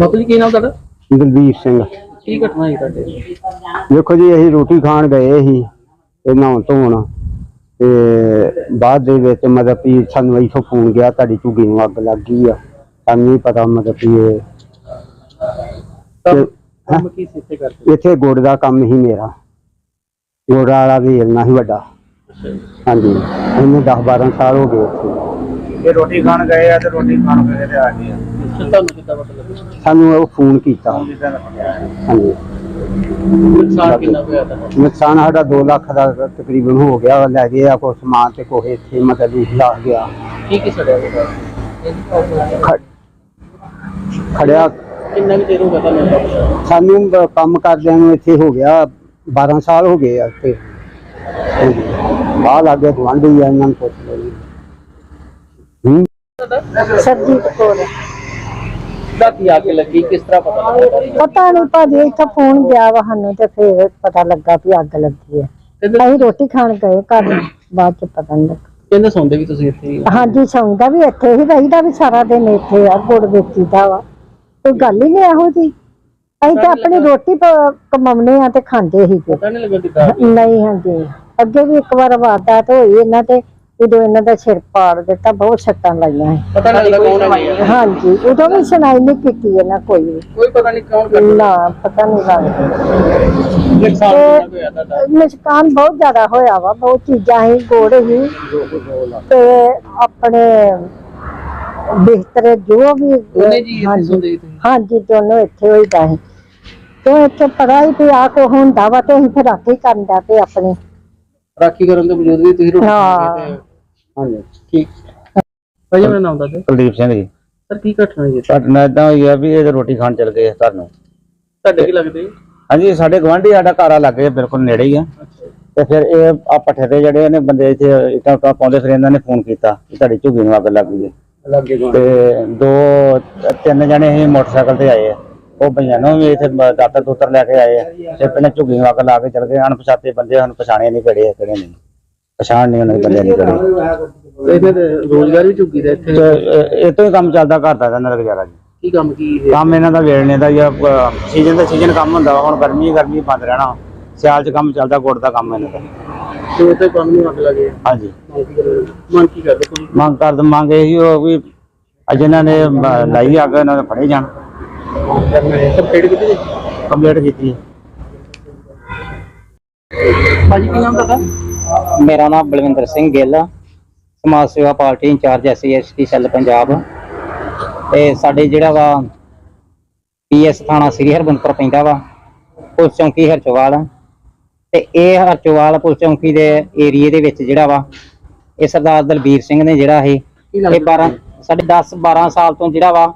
ਬਾਪੂ ਜੀ ਕੀ ਨਾਮ ਤੁਹਾਡਾ? ਦਲਬੀਰ ਸਿੰਘ। ਕੀ ਘਟਨਾ ਹੋਈ ਤੁਹਾਡੇ? ਦੇਖੋ ਜੀ ਅਸੀਂ ਰੋਟੀ ਖਾਣ ਗਏ ਸੀ ਤੇ ਨਹਾਉਣ ਧੋਣ ਤੇ ਬਾਅਦ ਦੇ ਵਿੱਚ ਮਤਲਬ ਵੀ ਸਾਨੂੰ ਇੱਥੋਂ ਫੋਨ ਗਿਆ ਤੁਹਾਡੀ ਝੁੱਗੀ ਨੂੰ ਅੱਗ ਲੱਗ ਗਈ ਆ। ਸਾਨੂੰ ਨਹੀਂ ਪਤਾ ਮਤਲਬ ਵੀ ਇਹ ਕੰਮ ਕੀ ਇੱਥੇ ਕਰਦੇ? ਇੱਥੇ ਗੁੜ ਦਾ ਕੰਮ ਹੀ ਮੇਰਾ। ਗੁੜ ਵਾਲਾ ਵੇਲਣਾ ਸੀ ਵੱਡਾ। ਹਾਂਜੀ। ਇਹਨੂੰ 10 12 ਸਾਲ ਹੋ ਗਏ ਇੱਥੇ। ਇਹ ਰੋਟੀ ਖਾਣ ਗਏ ਆ ਤੇ ਰੋਟੀ ਖਾਣ ਗਏ ਤੇ ਆ ਗਏ ਆ। ਤੁਹਾਨੂੰ ਕਿੱਦਾਂ ਪਤਾ ਲੱਗਾ ਸਾਨੂੰ ਉਹ ਫੋਨ ਕੀਤਾ। ਜਿੱਦਾਂ ਲੱਗਿਆ? ਹਾਂਜੀ। ਨੁਕਸਾਨ ਕਿੰਨਾ ਕੁ ਹੋਇਆ ਤੁਹਾਡਾ? ਨੁਕਸਾਨ ਸਾਡਾ 2 ਲੱਖ ਦਾ ਤਕਰੀਬਨ ਹੋ ਗਿਆ ਲੈ ਗਏ ਆ ਕੁਛ ਸਮਾਨ ਤੇ ਕੋਹੇ ਇੱਥੇ ਮਤਲਬ ਵੀ ਲਾ ਗਿਆ। ਕੀ ਕੀ ਸੜਿਆ ਹੋਇਆ? ਖੜਿਆ। ਕਿੰਨਾ ਵੀ ਚਿਰ ਹੋ ਗਿਆ ਤੁਹਾਨੂੰ ਸਾਨੂੰ ਬ- ਕੰਮ ਕਰਦਿਆਂ ਨੂੰ ਇੱਥੇ ਹੋ ਗਿਆ 12 ਸਾਲ ਹੋ ਗਏ ਆ ਇੱਥੇ। ਬਾਹਰ ਲੱਗੇ ਗਵਾਂਢੀ ਆ ਇਹਨਾਂ ਨੂੰ ਪੁੱਛ ਲਓ ਜੀ। ਹੂੰ ਸਰਜੀਤ ਕੌਰ। ਰਾਤੀ ਆ ਕੇ ਲੱਗੀ? ਕਿਸ ਤਰ੍ਹਾਂ ਪਤਾ ਲੱਗਾ ਪਤਾ ਨਹੀਂ ਭਾਜੀ ਇੱਥੇ ਫੋਨ ਗਿਆ ਵਾ ਸਾਨੂੰ ਤੇ ਫਿਰ ਪਤਾ ਲੱਗਾ ਵੀ ਅੱਗ ਲੱਗੀ ਹੈ। ਕਹਿੰਦੇ ਅਸੀਂ ਰੋਟੀ ਖਾਣ ਗਏ ਘਰ ਬਾਅਦ ਚ ਪਤਾ ਨਹੀਂ ਲੱਗਾ। ਕਹਿੰਦੇ ਸੌਂਦੇ ਵੀ ਤੁਸੀਂ ਇੱਥੇ ਹੀ ਹਾਂਜੀ ਸੌਂਦਾ ਵੀ ਇੱਥੇ ਹੀ ਰਹੀਦਾ ਵੀ ਸਾਰਾ ਦਿਨ ਇੱਥੇ ਆ ਗੁੜ ਵੇਚੀਦਾ ਵਾ। ਕੋਈ ਗੱਲ ਹੀ ਨਹੀਂ ਇਹੋ ਜੀ ਅਸੀਂ ਤਾਂ ਆਪਣੀ ਰੋਟੀ ਪ- ਕਮਾਉਣੇ ਆ ਤੇ ਖਾਂਦੇ ਹੀ ਪਤਾ ਨਹੀਂ ਲੱਗਾ ਕਿੱਦਾਂ ਨਹੀਂ ਹਾਂਜੀ। ਅੱਗੇ ਵੀ ਇੱਕ ਵਾਰ ਵਾਰਦਾਤ ਹੋਈ ਇਹਨਾਂ ਤੇ। ਉਦੋਂ ਇਹਨਾਂ ਦਾ ਸਿਰ ਪਾੜ ਦਿੱਤਾ ਬਹੁਤ ਸੱਟਾਂ ਲਾਈਆਂ ਸੀ। ਪਤਾ ਨਹੀਂ ਲੱਗਾ ਕੌਣ ਹੈ। ਹਾਂਜੀ ਉਦੋਂ ਵੀ ਸੁਣਾਈ ਨਹੀਂ ਕੀਤੀ ਇਹਨਾਂ ਕੋਈ ਵੀ। ਕੋਈ ਪਤਾ ਨਹੀਂ ਕੌਣ ਕਰਦਾ ਨਾ ਪਤਾ ਨਹੀਂ ਲੱਗਦਾ ਨੁਕਸਾਨ ਕਿੰਨਾ ਕੁ ਹੋਇਆ ਤੁਹਾਡਾ ਨੁਕਸਾਨ ਬਹੁਤ ਜ਼ਿਆਦਾ ਹੋਇਆ ਵਾ ਬਹੁਤ ਚੀਜ਼ਾਂ ਹੀ ਗੋੜ ਹੀ ਤੇ ਆਪਣੇ ਬਿਸਤਰੇ ਜੋ ਵੀ ਉਹਨੇ ਜੀ ਇੱਥੇ ਹਾਂਜੀ ਸੌਂਦੇ ਸੀ। ਤੁਸੀਂ ਹਾਂਜੀ ਦੋਨੋਂ ਇੱਥੇ ਹੋਈਦਾ ਹੈ ਤੇ ਇੱਥੇ ਪਤਾ ਹੀ ਵੀ ਆ ਕੋ ਹੁੰਦਾ ਵਾ ਤੇ ਅਸੀਂ ਫਿਰ ਰਾਖੀ ਕਰਨ ਦਾ ਤੇ ਆਪਣੀ। ਰਾਖੀ ਕਰਨ ਦੇ ਵਜੂਦ ਵੀ ਤੁਸੀਂ ਰੋਟੀ ਹਾਂ। ਤੇ ਹਾਂਜੀ ਠੀਕ। ਭਾਈ ਮੇਰਾ ਨਾਮ ਦੱਸੋ। ਕੁਲਦੀਪ ਸਿੰਘ ਜੀ। ਸਰ ਕੀ ਘਟਨਾ ਹੋਈ ਹੈ? ਸਾਡੇ ਨਾਲ ਇਦਾਂ ਹੋਈ ਆ ਵੀ ਇਹ ਰੋਟੀ ਖਾਣ ਚਲ ਗਏ ਘਰ ਨੂੰ। ਤੁਹਾਡੇ ਕੀ ਲੱਗਦੇ? ਹਾਂਜੀ ਸਾਡੇ ਗਵਾਂਢੀ ਸਾਡਾ ਘਰ ਆ ਲੱਗੇ ਬਿਲਕੁਲ ਨੇੜੇ ਹੀ ਆ। ਤੇ ਫਿਰ ਇਹ ਆ ਪੱਠੇ ਤੇ ਜਿਹੜੇ ਨੇ ਬੰਦੇ ਇੱਥੇ ਇੱਟਾਂ ਉੱਟਾਂ ਪਾਉਂਦੇ ਫਿਰ ਇਹਨਾਂ ਨੇ ਫੋਨ ਕੀਤਾ ਕਿ ਤੁਹਾਡੀ ਝੁੱਗੀ ਨੂੰ ਅੱਗ ਲੱਗ ਗਈ ਹੈ। ਲੱਗੇ ਤੇ ਦੋ ਤਿੰਨ ਜਣੇ ਹੀ ਮੋਟਰਸਾਈਕਲ ਤੇ ਆਏ ਆ। ਉਹ ਬਈਆਨੋਂ ਵੀ ਇੱਥੇ ਬ- ਦਾਤਰ ਦੂਤਰ ਲੈ ਕੇ ਆਏ ਆ। ਤੇ ਪਹਿਲਾਂ ਝੁੱਗੀ ਨੂੰ ਅੱਗ ਲਾ ਕੇ ਚਲ ਗਏ। ਅਣਪਛਾਤੇ ਬੰਦੇ ਹਨ ਪਛਾਣੇ ਕਿਹੜੇ ਨਹੀਂ। ਪਛਾਣ ਨਹੀਂ ਉਹਨਾਂ ਦੇ ਬੰਦੇ ਨਹੀਂ ਕਿਹੜੇ ਤੇ ਦੇ ਰੋਜ਼ਗਾਰ ਵੀ ਝੁੱਗੀ ਦਾ ਇੱਥੇ। ਤੇ ਇਹ ਇਹ ਤੋਂ ਹੀ ਕੰਮ ਚੱਲਦਾ ਘਰ ਦਾ ਇਹਨਾਂ ਦਾ ਗੁਜ਼ਾਰਾ ਜੀ। ਕੀ ਕੰਮ ਕੀ ਹੈ ਕੰਮ ਇਹਨਾਂ ਦਾ ਵੇਲਣੇ ਦਾ ਜਾਂ ਸੀਜ਼ਨ ਦਾ ਸੀਜ਼ਨ ਕੰਮ ਹੁੰਦਾ ਵਾ, ਹੁਣ ਗਰਮੀ ਗਰਮੀ ਬੰਦ ਰਹਿਣਾ। ਸਿਆਲ 'ਚ ਕੰਮ ਚੱਲਦਾ ਗੁੜ ਦਾ ਕੰਮ ਇਹਨਾਂ ਦਾ। ਤੇ ਉੱਥੇ ਕੰਮ ਨੂੰ ਅੱਗ ਲੱਗੇ। ਹਾਂਜੀ। ਮੰਗ ਕੀ ਕਰਦੇ? ਮੰਗ ਕੀ ਕਰਦੇ ਕੋਈ ਮੰਗ ਕਰ ਮੰਗ ਇਹੀ ਹੋ ਵੀ ਅੱਜ ਇਹਨਾਂ ਨੇ ਮ- ਲਾਈ ਅੱਗ ਇਹਨਾਂ ਨੂੰ ਫੜੇ ਜਾਣ। ਸਭ ਪੇੜ ਕਿਤੇ ਕੰਪਲੀਟ ਕੀਤੀ। ਹੈ ਭਾਜੀ ਕੀ ਨਾਮ ਤੁਹਾਡਾ? ਮੇਰਾ ਨਾਮ Balwinder Singh Gill Samaj Seva party in charge SC ST cell Punjab. ਤੇ ਸਾਡੇ ਜਿਹੜਾ ਵਾ ਪੀਐਸ ਥਾਣਾ ਸ੍ਰੀ ਹਰਬੰਦਪੁਰ ਪੈਂਦਾ ਵਾ ਪੁਲਿਸ ਚੌਂਕੀ ਹਰਚੋਵਾਲ ਤੇ ਇਹ ਹਰਚੋਵਾਲ ਪੁਲਿਸ ਚੌਂਕੀ ਦੇ ਏਰੀਏ ਦੇ ਵਿੱਚ ਜਿਹੜਾ ਵਾ ਇਹ ਸਰਦਾਰ ਦਲਬੀਰ ਸਿੰਘ ਨੇ ਜਿਹੜਾ ਇਹ ਇਹ 12 ਸਾਡੇ 10 12 ਸਾਲ ਤੋਂ ਜਿਹੜਾ ਵਾ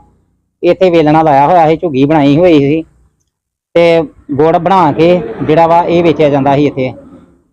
ਇੱਥੇ ਵੇਲਣਾ ਲਾਇਆ ਹੋਇਆ ਸੀ ਝੁੱਗੀ ਬਣਾਈ ਹੋਈ ਸੀ। ਤੇ ਗੁੜ ਬਣਾ ਕੇ ਜਿਹੜਾ ਵਾ ਇਹ ਵੇਚਿਆ ਜਾਂਦਾ ਸੀ ਇੱਥੇ।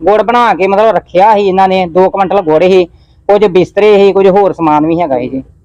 ਗੁੜ ਬਣਾ ਕੇ ਮਤਲਬ ਰੱਖਿਆ ਸੀ ਇਹਨਾਂ ਨੇ 2 ਕੁਇੰਟਲ ਗੁੜ ਸੀ, ਕੁਝ ਬਿਸਤਰੇ ਸੀ, ਕੁਝ ਹੋਰ ਸਮਾਨ ਵੀ ਹੈਗਾ ਸੀ ਜੀ।